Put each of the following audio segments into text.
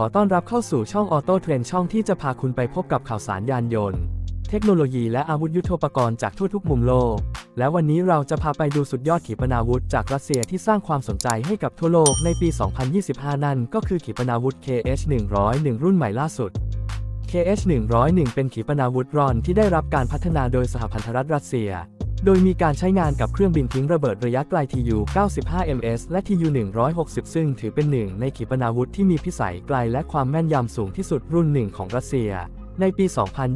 ขอต้อนรับเข้าสู่ช่องออโต้เทรนช่องที่จะพาคุณไปพบกับข่าวสารยานยนต์ เทคโนโลยีและอาวุธยุทโธปกรณ์จากทั่วทุกมุมโลก และวันนี้เราจะพาไปดูสุดยอดขีปนาวุธจากรัสเซียที่สร้างความสนใจให้กับทั่วโลกในปี 2025 นั่นก็คือขีปนาวุธ KH-101 รุ่นใหม่ล่าสุด KH-101 เป็นขีปนาวุธรอนที่ได้รับการพัฒนาโดยสหพันธรัฐรัสเซีย โดยมีการใช้งานกับเครื่องบินทิ้งระเบิดระยะไกล TU-95MS และ TU-160 ซึ่งถือเป็นหนึ่งในขีปนาวุธที่มีพิสัยไกลและความแม่นยำสูงที่สุดรุ่นหนึ่งของรัสเซีย ในปี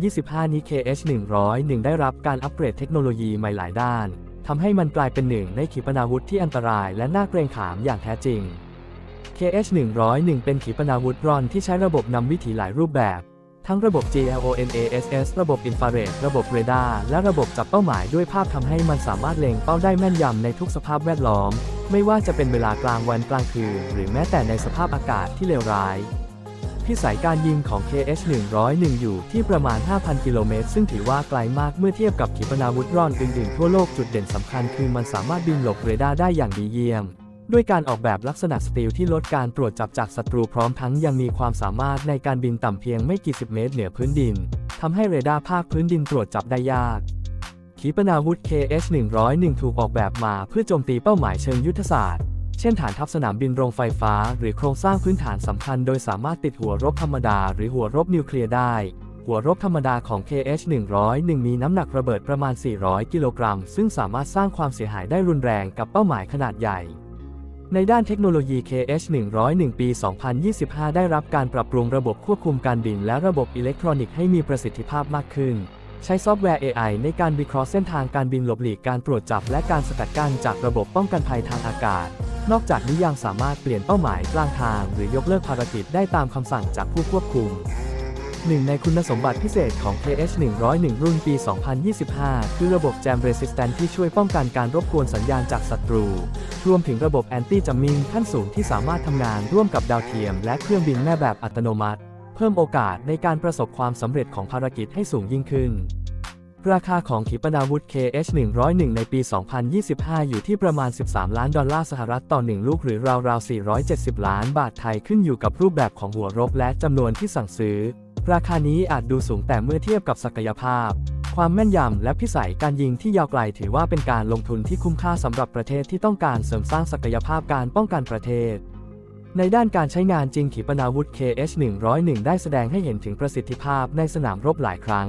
2025 นี้ KH-101 ได้รับการอัปเกรดเทคโนโลยีใหม่หลายด้านทำให้มันกลายเป็นหนึ่งในขีปนาวุธที่อันตรายและน่าเกรงขามอย่างแท้จริง KH-101 เป็นขีปนาวุธรอนที่ใช้ระบบนำวิถีหลายรูปแบบ ทั้งระบบ GLONASS ระบบอินฟราเรด ระบบเรดาร์และระบบจับเป้าหมายด้วยภาพทำให้มันสามารถเล็งเป้าได้แม่นยำในทุกสภาพแวดล้อม ไม่ว่าจะเป็นเวลากลางวันกลางคืน หรือแม้แต่ในสภาพอากาศที่เลวร้าย พิสัยการยิงของ KH-101 อยู่ที่ประมาณ 5,000 กิโลเมตร ซึ่งถือว่าไกลมากเมื่อเทียบกับขีปนาวุธร่อนอื่นๆทั่วโลกจุดเด่นสำคัญคือมันสามารถบินหลบเรดาร์ได้อย่างดีเยี่ยม ด้วยการออกแบบลักษณะสตีลที่ลดการตรวจจับจากศัตรูพร้อมทั้งยังมีความสามารถในการบินต่ำเพียงไม่กี่สิบเมตรเหนือพื้นดินทำให้เรดาร์ภาคพื้นดินตรวจจับได้ยาก ขีปนาวุธ KH-101 ถูกออกแบบมาเพื่อโจมตีเป้าหมายเชิงยุทธศาสตร์ เช่นฐานทัพสนามบินโรงไฟฟ้า หรือโครงสร้างพื้นฐานสำคัญ โดยสามารถติดหัวรบธรรมดา หรือหัวรบนิวเคลียร์ได้ หัวรบธรรมดาของ KH-101 มีน้ำหนักระเบิดประมาณ 400 กิโลกรัม ซึ่งสามารถสร้างความเสียหายได้รุนแรงกับเป้าหมายขนาดใหญ่ ในด้านเทคโนโลยี KH-101 ปี 2025 ได้รับการปรับปรุงระบบควบคุมการบินและระบบอิเล็กทรอนิกส์ให้มีประสิทธิภาพมากขึ้น ใช้ซอฟต์แวร์ AI ในการวิเคราะห์เส้นทางการบินหลบหลีกการตรวจจับ และการสกัดกั้นจากระบบป้องกันภัยทางอากาศ นอกจากนี้ยังสามารถเปลี่ยนเป้าหมายกลางทาง หรือยกเลิกภารกิจได้ตามคำสั่งจากผู้ควบคุม หนึ่งในคุณสมบัติพิเศษของ KH-101 รุ่นปี 2025 คือระบบ Jam Resistant ที่ช่วยป้องกันการรบกวนสัญญาณจากศัตรู รวมถึงระบบ Anti Jamming ขั้นสูงที่สามารถทำงานร่วมกับดาวเทียม และเครื่องบินแม่แบบอัตโนมัติ เพิ่มโอกาสในการประสบความสำเร็จของภารกิจให้สูงยิ่งขึ้น ราคาของขีปนาวุธ KH-101 ในปี 2025 อยู่ที่ประมาณ 13 ล้านดอลลาร์สหรัฐต่อ 1 ลูกหรือราวๆ 470 ล้านบาทไทยขึ้นอยู่กับรูปแบบของหัวรบและจำนวนที่สั่งซื้อ ราคานี้อาจดูสูงแต่เมื่อเทียบกับศักยภาพ ความแม่นยำและพิสัยการยิงที่ยาวไกลถือว่าเป็นการลงทุนที่คุ้มค่าสำหรับประเทศที่ต้องการเสริมสร้างศักยภาพการป้องกันประเทศ ในด้านการใช้งานจริงขีปนาวุธ KH-101 ได้แสดงให้เห็นถึงประสิทธิภาพในสนามรบหลายครั้ง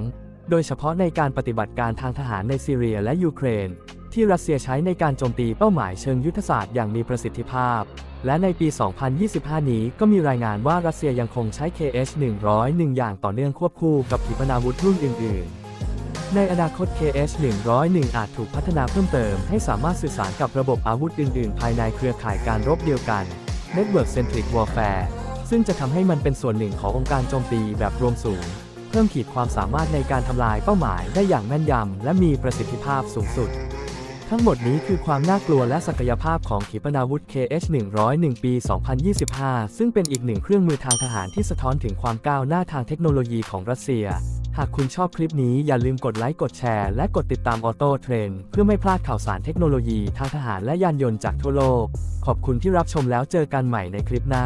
โดยเฉพาะในการปฏิบัติการทางทหารในซีเรียและยูเครน ที่รัสเซียใช้ในการโจมตีเป้าหมายเชิงยุทธศาสตร์อย่างมีประสิทธิภาพ และในปี 2025 นี้ก็มีรายงานว่ารัสเซียยังคงใช้ KH-101 อย่างต่อเนื่องควบคู่กับขีปนาวุธรุ่นอื่น ๆ ในอนาคต KH-101 อาจถูกพัฒนาเพิ่มเติมให้สามารถสื่อสารกับระบบอาวุธอื่น ๆ ภายในเครือข่ายการรบเดียวกัน Network Centric Warfare ซึ่งจะทำให้มันเป็นส่วนหนึ่งขององค์การโจมตีแบบรวมสูงเพิ่มขีดความสามารถในการทำลายเป้าหมายได้อย่างแม่นยำและมีประสิทธิภาพสูงสุด ทั้งหมดนี้คือความน่ากลัวและศักยภาพของขีปนาวุธ KH-101 ปี 2025 ซึ่งเป็นอีกหนึ่งเครื่องมือทางทหารที่สะท้อนถึงความก้าวหน้าทางเทคโนโลยีของรัสเซีย หากคุณชอบคลิปนี้อย่าลืมกดไลค์ กดแชร์ และกดติดตามออโต้เทรนเพื่อไม่พลาดข่าวสารเทคโนโลยีทางทหารและยานยนต์จากทั่วโลก ขอบคุณที่รับชมแล้วเจอกันใหม่ในคลิปหน้า